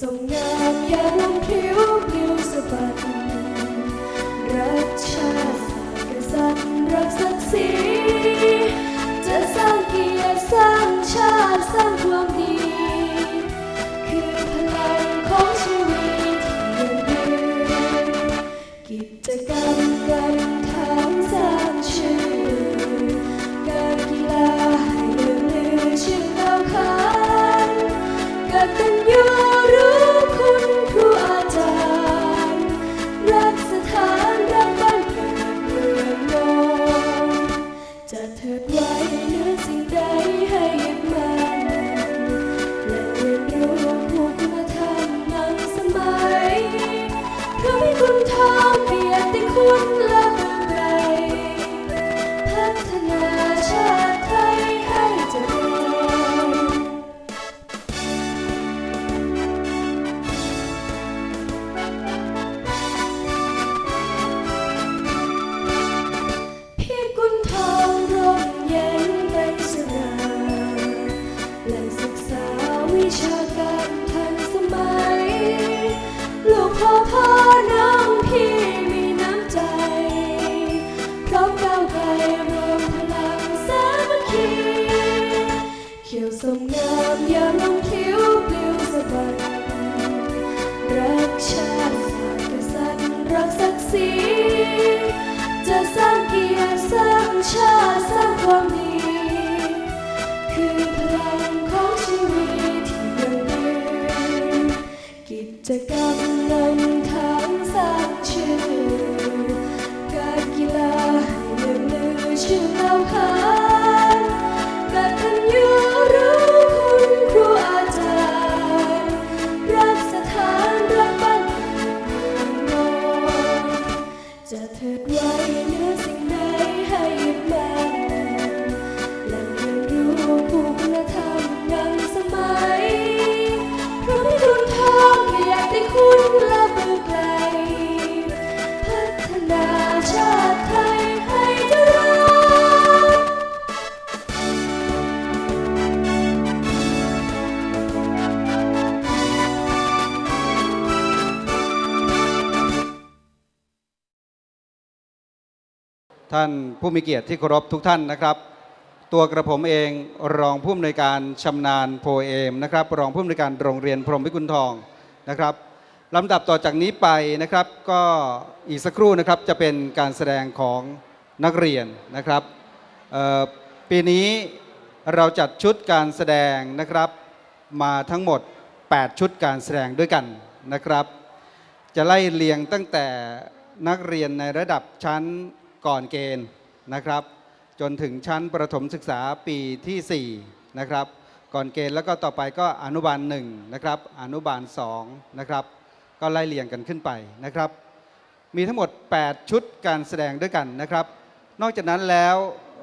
ส่งงามยาลมผิวผิวสะบัด ท่านผู้มีเกียรติที่เคารพทุกท่านนะครับ ตัวกระผมเองรองผู้อำนวยการชำนาญโพเอมนะครับ รองผู้อำนวยการโรงเรียนพรหมวิกุลทองนะครับลำดับต่อจากนี้ไปนะครับก็อีกสักครู่นะครับจะเป็นการแสดงของนักเรียนนะครับปีนี้เราจัดชุดการแสดงนะครับมาทั้งหมด 8 ชุดการแสดงด้วยกันนะครับ จะไล่เรียงตั้งแต่นักเรียนในระดับชั้น ก่อนเกณฑ์นะครับ จนถึงชั้นประถมศึกษาปีที่4นะครับก่อนเกณฑ์แล้วก็ต่อไปก็อนุบาล1นะครับอนุบาล2นะครับก็ไล่เรียงกันขึ้นไปนะครับ มีทั้งหมด 8 ชุดการแสดงด้วยกันนะครับ นอกจากนั้นแล้ว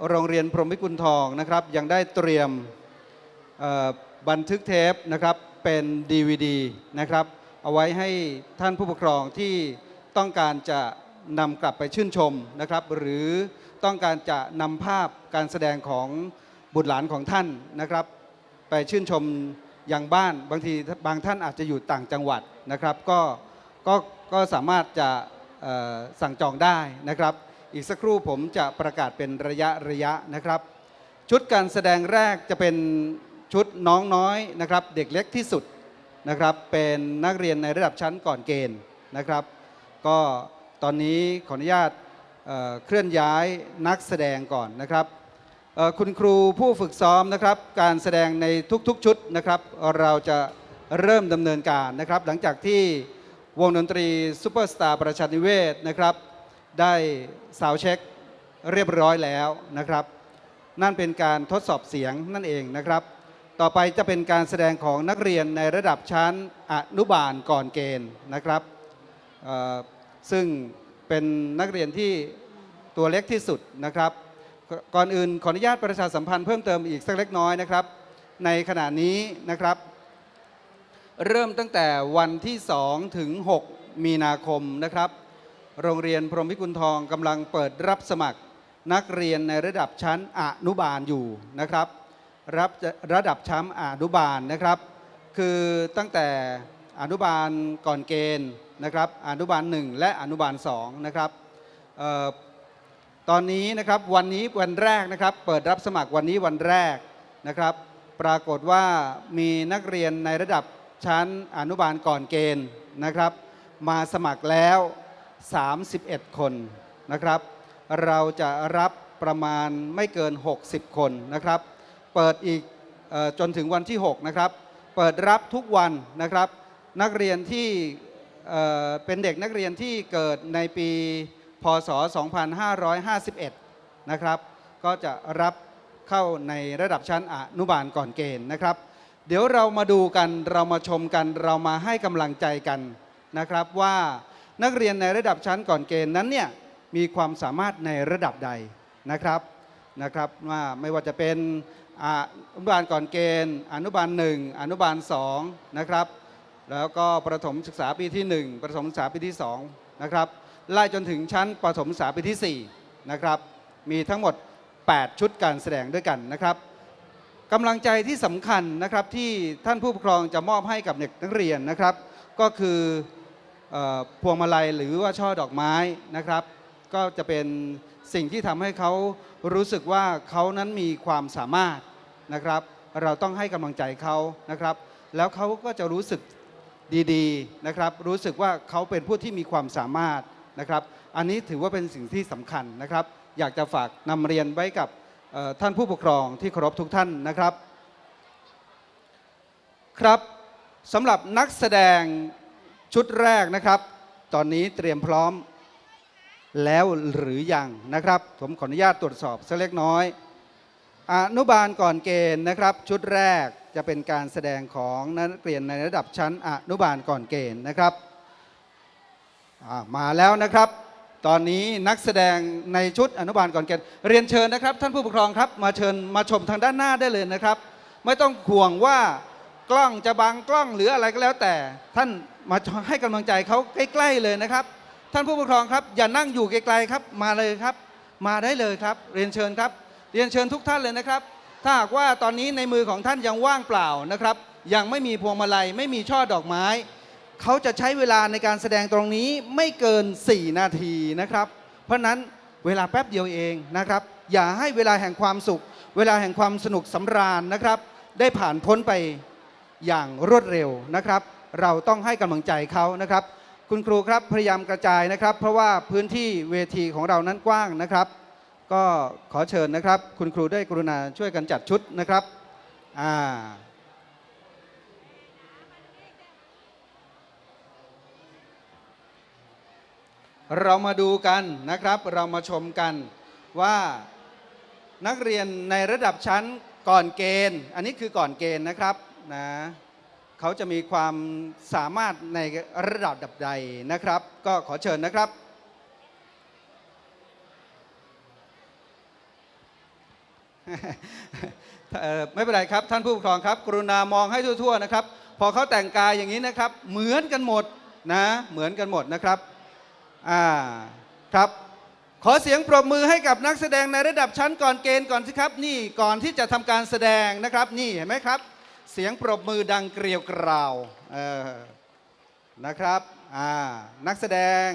โรงเรียนพรหมวิกุลทองนะครับยังได้เตรียมบันทึกเทปนะครับเป็น DVD นะครับเอาไว้ให้ท่านผู้ปกครองที่ต้องการจะ นำกลับไปชื่นชมนะครับ หรือต้องการจะนำภาพการแสดงของบุตรหลานของท่านนะครับ ไปชื่นชมอย่างบ้านบางทีบางท่านอาจจะอยู่ต่างจังหวัดนะครับ ก็ก็ก็สามารถจะสั่งจองได้นะครับ อีกสักครู่ผมจะประกาศเป็นระยะระยะนะครับ ชุดการแสดงแรกจะเป็นชุดน้องน้อยนะครับ เด็กเล็กที่สุดนะครับ เป็นนักเรียนในระดับชั้นก่อนเกณฑ์นะครับ ก็ ตอนนี้ขออนุญาตเเคลื่อนย้ายนักแสดงก่อนนะครับคุณครูผู้ฝึกซ้อมนะครับ การแสดงในทุกๆชุดนะครับ เราจะเริ่มดำเนินการนะครับ หลังจากที่วงดนตรีซูเปอร์สตาร์ประชานิเวศนะครับ ได้สาวเช็คเรียบร้อยแล้วนะครับ นั่นเป็นการทดสอบเสียงนั่นเองนะครับ ต่อไปจะเป็นการแสดงของนักเรียนในระดับชั้นอนุบาลก่อนเกณฑ์นะครับ ซึ่งเป็นนักเรียนที่ตัวเล็กที่สุดนะครับ ก่อนอื่นขออนุญาตประชาสัมพันธ์เพิ่มเติมอีกสักเล็กน้อยนะครับ ในขณะนี้นะครับ เริ่มตั้งแต่วันที่ 2 ถึง 6 มีนาคมนะครับ โรงเรียนพรหมวิกุลทองกำลังเปิดรับสมัครนักเรียนในระดับชั้นอนุบาลอยู่นะครับ รับระดับชั้นอนุบาลนะครับ คือตั้งแต่อนุบาลก่อนเกณฑ์ นะครับอนุบาล 1 และอนุบาล2นะครับออตอนนี้นะครับวันนี้วันแรกนะครับเปิดรับสมัครวันนี้วันแรกนะครับ ปรากฏว่ามีนักเรียนในระดับชั้นอนุบาลก่อนเกณฑ์นะครับ มาสมัครแล้ว 31 คนนะครับ เราจะรับประมาณไม่เกิน 60 คนนะครับ เปิดอีกจนถึงวันที่ 6 นะครับ เปิดรับทุกวันนะครับ นักเรียนที่ เป็นเด็กนักเรียนที่เกิดในปีพศ 2551 นะครับ ก็จะรับเข้าในระดับชั้นอนุบาลก่อนเกณฑ์นะครับ เดี๋ยวเรามาดูกันเรามาชมกันเรามาให้กำลังใจกันนะครับว่านักเรียนในระดับชั้นก่อนเกณฑ์นั้นเนี่ยมีความสามารถในระดับใดนะครับนะครับว่าไม่ว่าจะเป็นอ่าอนุบาลก่อนเกณฑ์ อนุบาลหนึ่งอนุบาลสองนะครับ แล้วก็ประถมศึกษาปีที่หนึ่งประถมศึกษาปีที่สองนะครับไล่จนถึงชั้นประถมศึกษาปีที่สี่นะครับมีทั้งหมด 8 ชุดการแสดงด้วยกันนะครับกำลังใจที่สำคัญนะครับที่ท่านผู้ปกครองจะมอบให้กับเด็กนักเรียนนะครับ ก็คือออพวงมาลัยหรือว่าช่อดอกไม้นะครับ ก็จะเป็นสิ่งที่ทำให้เขารู้สึกว่าเขานั้นมีความสามารถนะครับ เราต้องให้กำลังใจเขานะครับ แล้วเขาก็จะรู้สึก ดีๆนะครับ รู้สึกว่าเขาเป็นผู้ที่มีความสามารถนะครับ อันนี้ถือว่าเป็นสิ่งที่สำคัญนะครับ อยากจะฝากนำเรียนไว้กับท่านผู้ปกครองที่เคารพทุกท่านนะครับ ครับสำหรับนักแสดงชุดแรกนะครับ ตอนนี้เตรียมพร้อมแล้วหรือยังนะครับ ผมขออนุญาตตรวจสอบสักเล็กน้อย อนุบาลก่อนเกณฑ์นะครับ ชุดแรกจะเป็นการแสดงของนักเรียนในระดับชั้นอนุบาลก่อนเกณฑ์นะครับมาแล้วนะครับ ตอนนี้นักแสดงในชุดอนุบาลก่อนเกณฑ์เรียนเชิญนะครับ ท่านผู้ปกครองครับมาเชิญมาชมทางด้านหน้าได้เลยนะครับ ไม่ต้องห่วงว่ากล้องจะบังกล้องหรืออะไรก็แล้วแต่ ท่านมาให้กำลังใจเขาใกล้ ๆเลยนะครับ ท่านผู้ปกครองครับ อย่านั่งอยู่ไกลๆครับ มาเลยครับ มาได้เลยครับ เรียนเชิญครับ เรียนเชิญทุกท่านเลยนะครับ ถ้าหากว่าตอนนี้ในมือของท่านยังว่างเปล่านะครับ ยังไม่มีพวงมาลัย ไม่มีช่อดอกไม้ เขาจะใช้เวลาในการแสดงตรงนี้ไม่เกิน 4 นาทีนะครับ เพราะฉะนั้นเวลาแป๊บเดียวเองนะครับ อย่าให้เวลาแห่งความสุข เวลาแห่งความสนุกสำราญนะครับ ได้ผ่านพ้นไปอย่างรวดเร็วนะครับ เราต้องให้กำลังใจเขานะครับ คุณครูครับพยายามกระจายนะครับ เพราะว่าพื้นที่เวทีของเรานั้นกว้างนะครับ ก็ขอเชิญนะครับ คุณครูได้กรุณาช่วยกันจัดชุดนะครับอ่าเรามาดูกันนะครับ เรามาชมกันว่านักเรียนในระดับชั้นก่อนเกณฑ์ อันนี้คือก่อนเกณฑ์นะครับนะเขาจะมีความสามารถในระดับดับใดนะครับ ก็ขอเชิญนะครับ เอ่อ ไม่เป็นไรครับ ท่านผู้ปกครองครับ กรุณามองให้ทั่วๆนะครับ พอเขาแต่งกายอย่างนี้นะครับ เหมือนกันหมดนะ เหมือนกันหมดนะครับอ่าครับ ขอเสียงปรบมือให้กับนักแสดงในระดับชั้นก่อนเกณฑ์ก่อนสิครับ นี่ก่อนที่จะทำการแสดงนะครับ นี่เห็นไหมครับ เสียงปรบมือดังเกลียวกราวเออนะครับอ่านักแสดง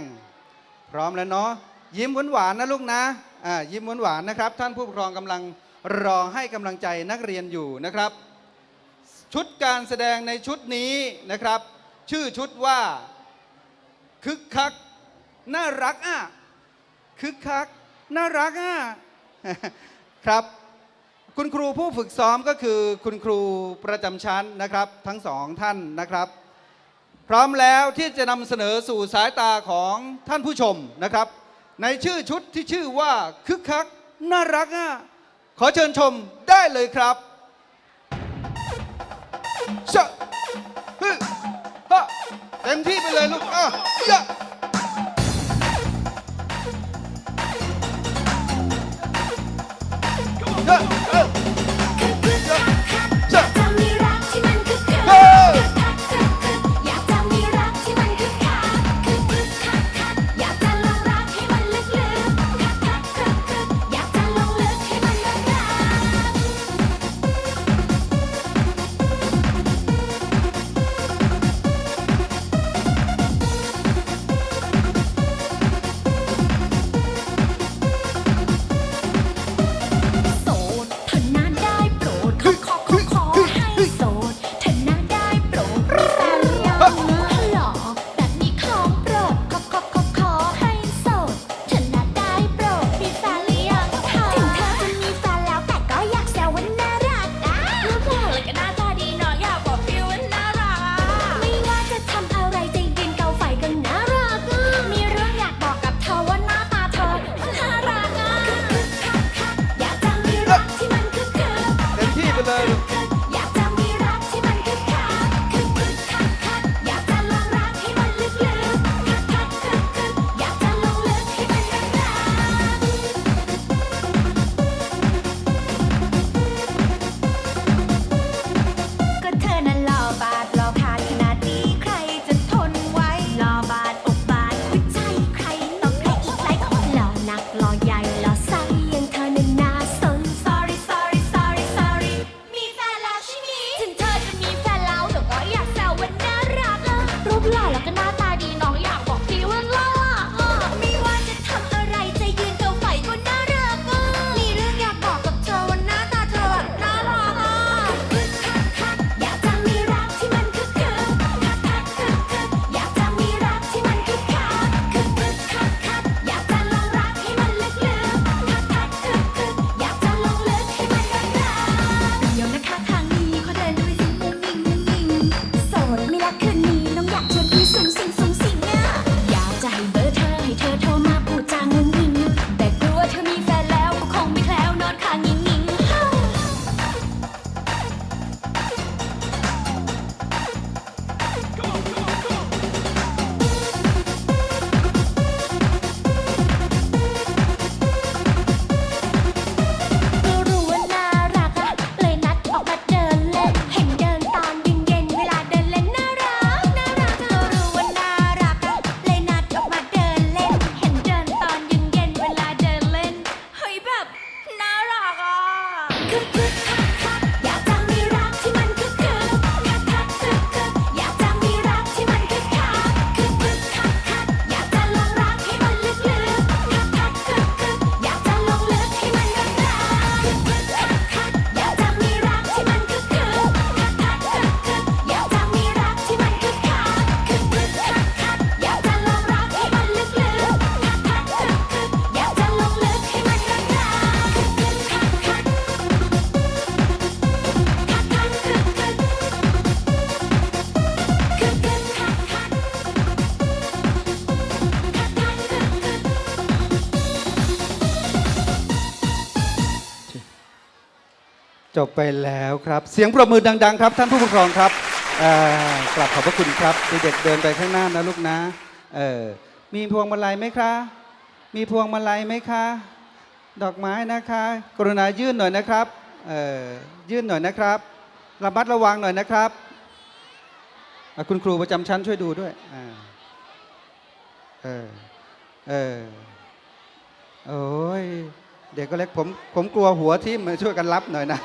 พร้อมแล้วเนาะยิ้มหวานๆนะลูกนะอ่ายิ้มหวานๆนะครับ ท่านผู้ปกครองกำลัง รอให้กำลังใจนักเรียนอยู่นะครับ ชุดการแสดงในชุดนี้นะครับ ชื่อชุดว่าคึกคักน่ารักอะคึกคักน่ารักอะครับ คุณครูผู้ฝึกซ้อมก็คือคุณครูประจำชั้นนะครับ ทั้งสองท่านนะครับ พร้อมแล้วที่จะนำเสนอสู่สายตาของท่านผู้ชมนะครับ ในชื่อชุดที่ชื่อว่าคึกคักน่ารักอะ ขอเชิญชมได้เลยครับชะฮึฮะเต็มที่ไปเลยลูกอะยะเฮ้ยเออ ไปแล้วครับ เสียงปรบมือดัง ๆ ครับ ท่านผู้ปกครองครับกลับขอบพระคุณครับเด็กเดินไปข้างหน้านะลูกนะเออมีพวงมาลัยไหมคะ มีพวงมาลัยไหมคะ ดอกไม้นะคะ กรุณายื่นหน่อยนะครับเออยื่นหน่อยนะครับระมัดระวังหน่อยนะครับคุณครูประจำชั้นช่วยดูด้วยเออเออโอ้ย เด็กก็เล็กผมผมกลัวหัวทิ่มมาช่วยกันรับหน่อยนะ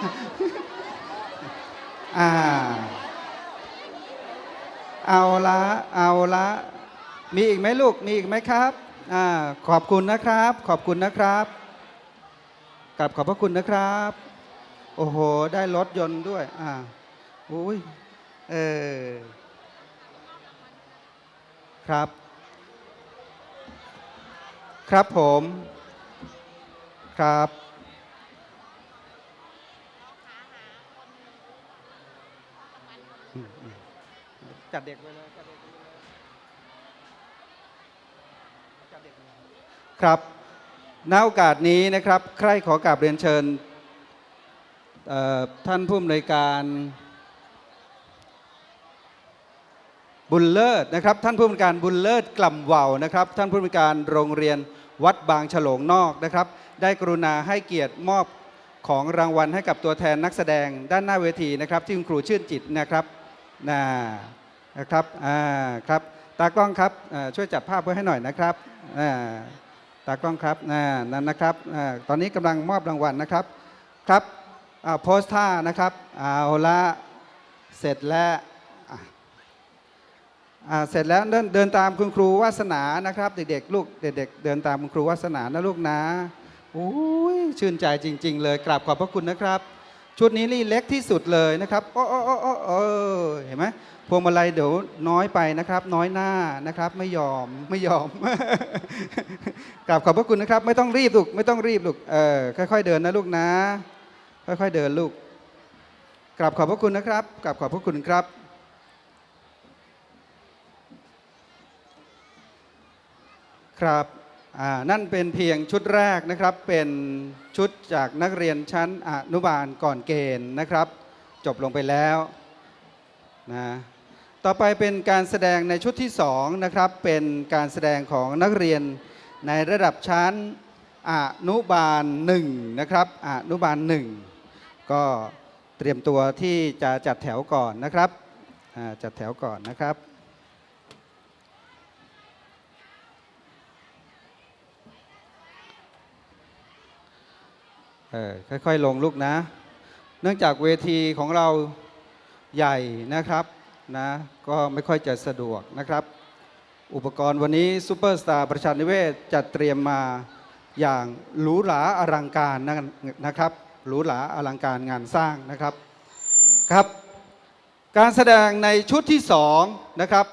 อ่าเอาละเอาละมีอีกไหมลูกมีอีกไหมครับอ่าขอบคุณนะครับ ขอบคุณนะครับกลับขอบพระคุณนะครับ โอ้โห ได้รถยนต์ด้วยอ่าอุ้ยเออครับ ครับผม ครับจัดเด็กไว้เลยจัดเด็กไว้เลยจัดเด็กครับณโอกาสนี้นะครับ ใครขอกราบเรียนเชิญท่านผู้อำนวยการ บุญเลิศนะครับ ท่านผู้อำนวยการบุญเลิศกล่ำเวาวนะครับ ท่านผู้อำนวยการโรงเรียนวัดบางฉลงนอกนะครับ ได้กรุณาให้เกียรติมอบของรางวัลให้กับตัวแทนนักแสดงด้านหน้าเวทีนะครับ ที่คุณครูชื่นจิตนะครับน่านะครับอ่าครับตากล้องครับอ่าช่วยจับภาพไว้ให้หน่อยนะครับอ่าตากล้องครับอ่านั่นนะครับอ่าตอนนี้กำลังมอบรางวัลนะครับครับอ่าโพสท่านะครับเอาละเสร็จแล้ว เสร็จแล้วเดินเดินตามคุณครูวาสนานะครับ เด็กๆลูกเด็กๆเดินตามคุณครูวาสนานะลูกนะโอ้ยชื่นใจจริง ๆ เลยกราบขอบพระคุณนะครับ ชุดนี้นี่เล็กที่สุดเลยนะครับอ้โอ้โอ้โอ้โอ้เห็นไหมพวงมาลัยเดี๋ยวน้อยไปนะครับ น้อยหน้านะครับ ไม่ยอมไม่ยอมกราบขอบพระคุณนะครับ ไม่ต้องรีบลูกไม่ต้องรีบลูกเออค่อย ๆ เดินนะลูกนะ ค่อย ๆ เดินลูกกราบขอบพระคุณนะครับกราบขอบพระคุณครับ ครับนั่นเป็นเพียงชุดแรกนะครับเป็นชุดจากนักเรียนชั้นอนุบาลก่อนเกณฑ์นะครับ จบลงไปแล้วนะต่อไปเป็นการแสดงในชุดที่สองนะครับเป็นการแสดงของนักเรียนในระดับชั้นอนุบาลหนึ่งนะครับอนุบาลหนึ่งก็เตรียมตัวที่จะจัดแถวก่อนนะครับจัดแถวก่อนนะครับ เออค่อยๆลงลูกนะ เนื่องจากเวทีของเราใหญ่นะครับนะก็ไม่ค่อยจะสะดวกนะครับ อุปกรณ์วันนี้ซูเปอร์สตาร์ประชานิเวศจัดเตรียมมาอย่างหรูหราอลังการนะนะครับหรูหราอลังการงานสร้างนะครับครับ การแสดงในชุดที่สองนะครับ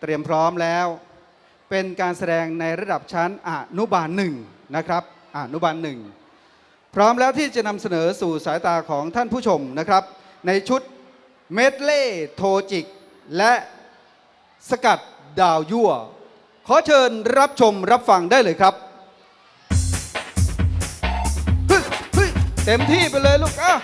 เตรียมพร้อมแล้ว เป็นการแสดงในระดับชั้นอนุบาลหนึ่งนะครับอนุบาลหนึ่ง พร้อมแล้วที่จะนำเสนอสู่สายตาของท่านผู้ชมนะครับ ในชุดเมดเล่โทจิก และสกัดดาวยั่ว ขอเชิญรับชมรับฟังได้เลยครับเต็มที่ไปเลยลูกอะ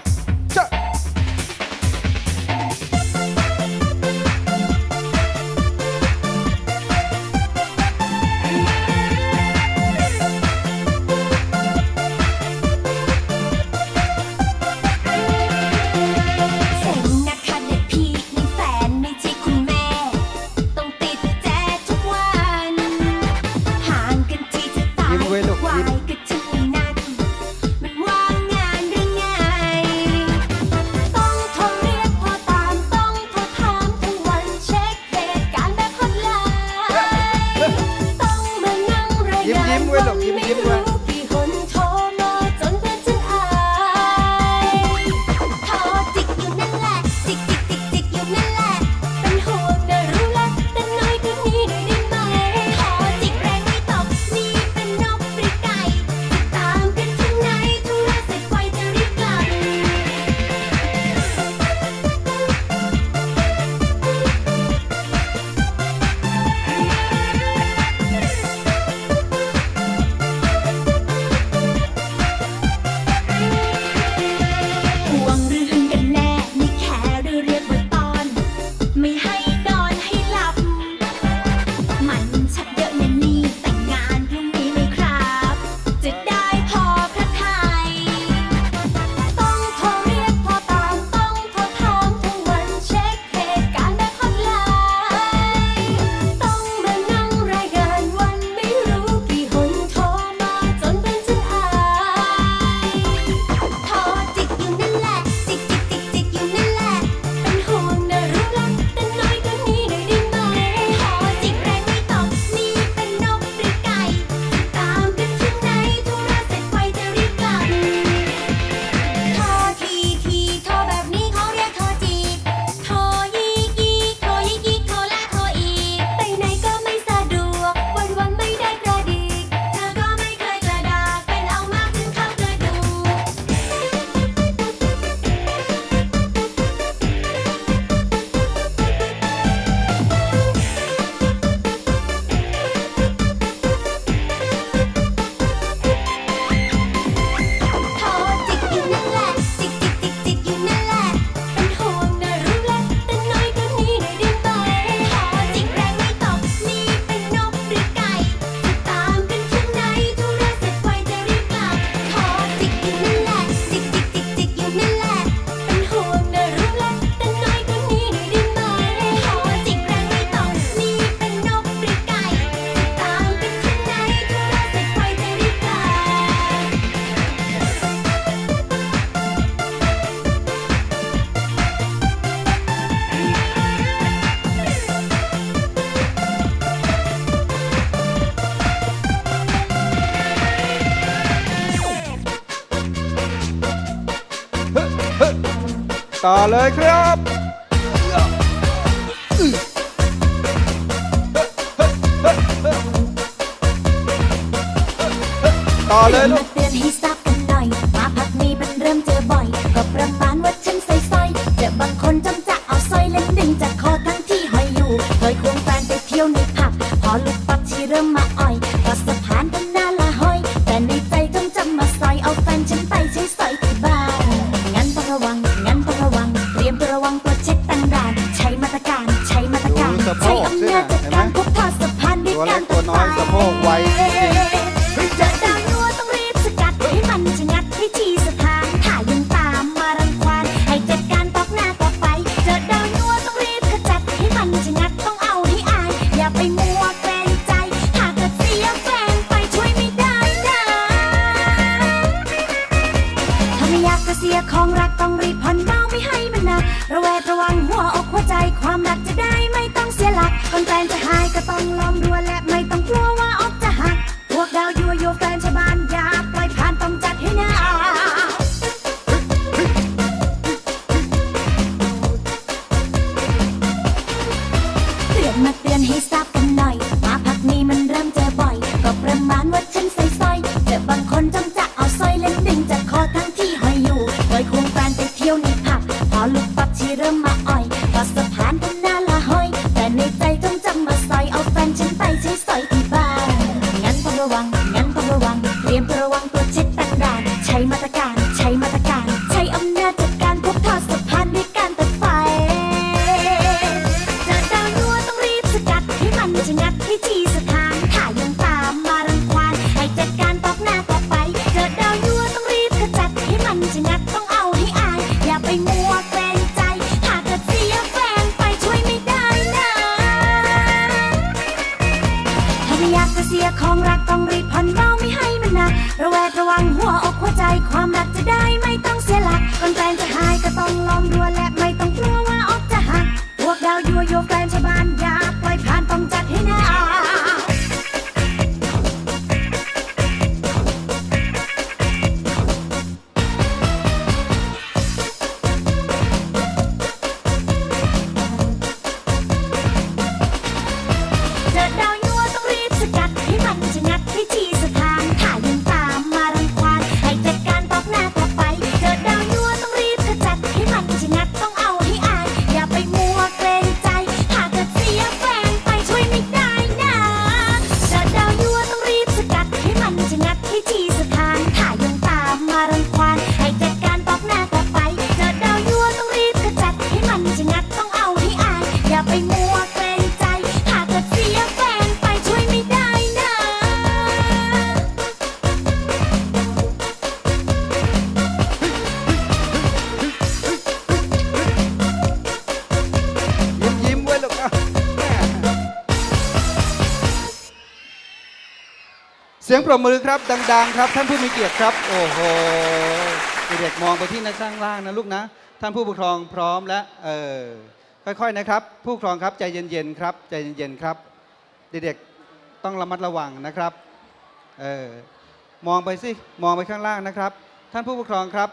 ต่อเลยครับต่อเลยลูก ยงปรบมือครับ ดัง ๆ ครับ ท่านผู้มีเกียรติครับ โอ้โหเด็กมองไปที่นักสร้างล่างนะลูกนะ ท่านผู้ปกครองพร้อมและเออค่อยๆนะครับ ผู้ปกครองครับใจเย็นๆครับใจเย็นๆครับ เด็กๆต้องระมัดระวังนะครับเออมองไปสิมองไปข้างล่างนะครับ ท่านผู้ปกครองครับ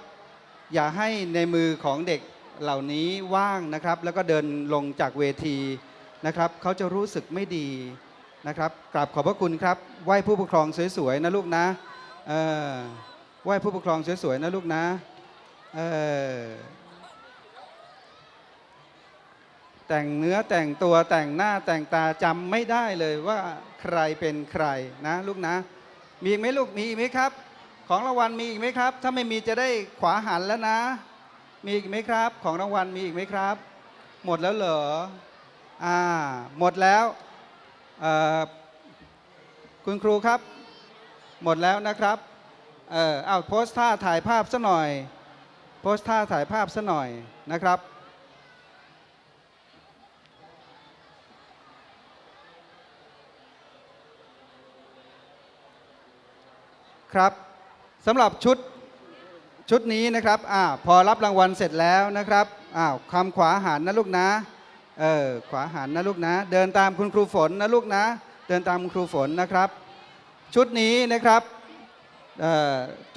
อย่าให้ในมือของเด็กเหล่านี้ว่างนะครับ แล้วก็เดินลงจากเวทีนะครับเขาจะรู้สึกไม่ดี นะครับกราบขอบพระคุณครับไหว้ผู้ปกครองสวยๆนะลูกนะเออไหว้ผู้ปกครองสวยๆนะลูกนะเออแต่งเนื้อแต่งตัวแต่งหน้าแต่งตาจำไม่ได้เลยว่าใครเป็นใครนะลูกนะ มีอีกไหมลูกมีอีกไหมครับ ของรางวัลมีอีกไหมครับ ถ้าไม่มีจะได้ขวาหันแล้วนะ มีอีกไหมครับ ของรางวัลมีอีกไหมครับ หมดแล้วเหรออ่าหมดแล้ว คุณครูครับ หมดแล้วนะครับ เออเอาโพสท่าถ่ายภาพซะหน่อย โพสท่าถ่ายภาพซะหน่อยนะครับครับสำหรับชุดชุดนี้นะครับอ่าพอรับรางวัลเสร็จแล้วนะครับอ้าวคำขวาหารนะลูกนะ เออขวาหันนะลูกนะ เดินตามคุณครูฝนนะลูกนะ เดินตามคุณครูฝนนะครับ ชุดนี้นะครับ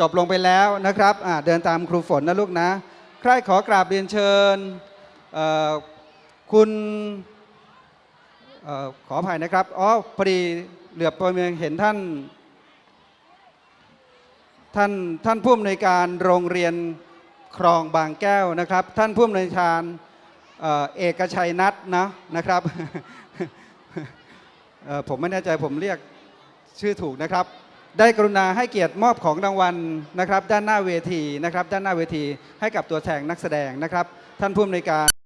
จบลงไปแล้วนะครับเดินตามครูฝนนะลูกนะ ใครขอกราบเรียนเชิญคุณออขออภัยนะครับอ๋อพอดีเหลือบไปเห็นท่าน ท่านท่านผู้อำนวยการโรงเรียนครองบางแก้วนะครับ ท่านผู้อำนวยการ เอ่อเอกชัยนัทนะนะครับผมไม่แน่ใจผมเรียกชื่อถูกนะครับ ได้กรุณาให้เกียรติมอบของรางวัลนะครับ ด้านหน้าเวทีนะครับ ด้านหน้าเวทีให้กับตัวแทนนักแสดงนะครับ ท่านผู้อำนวยการ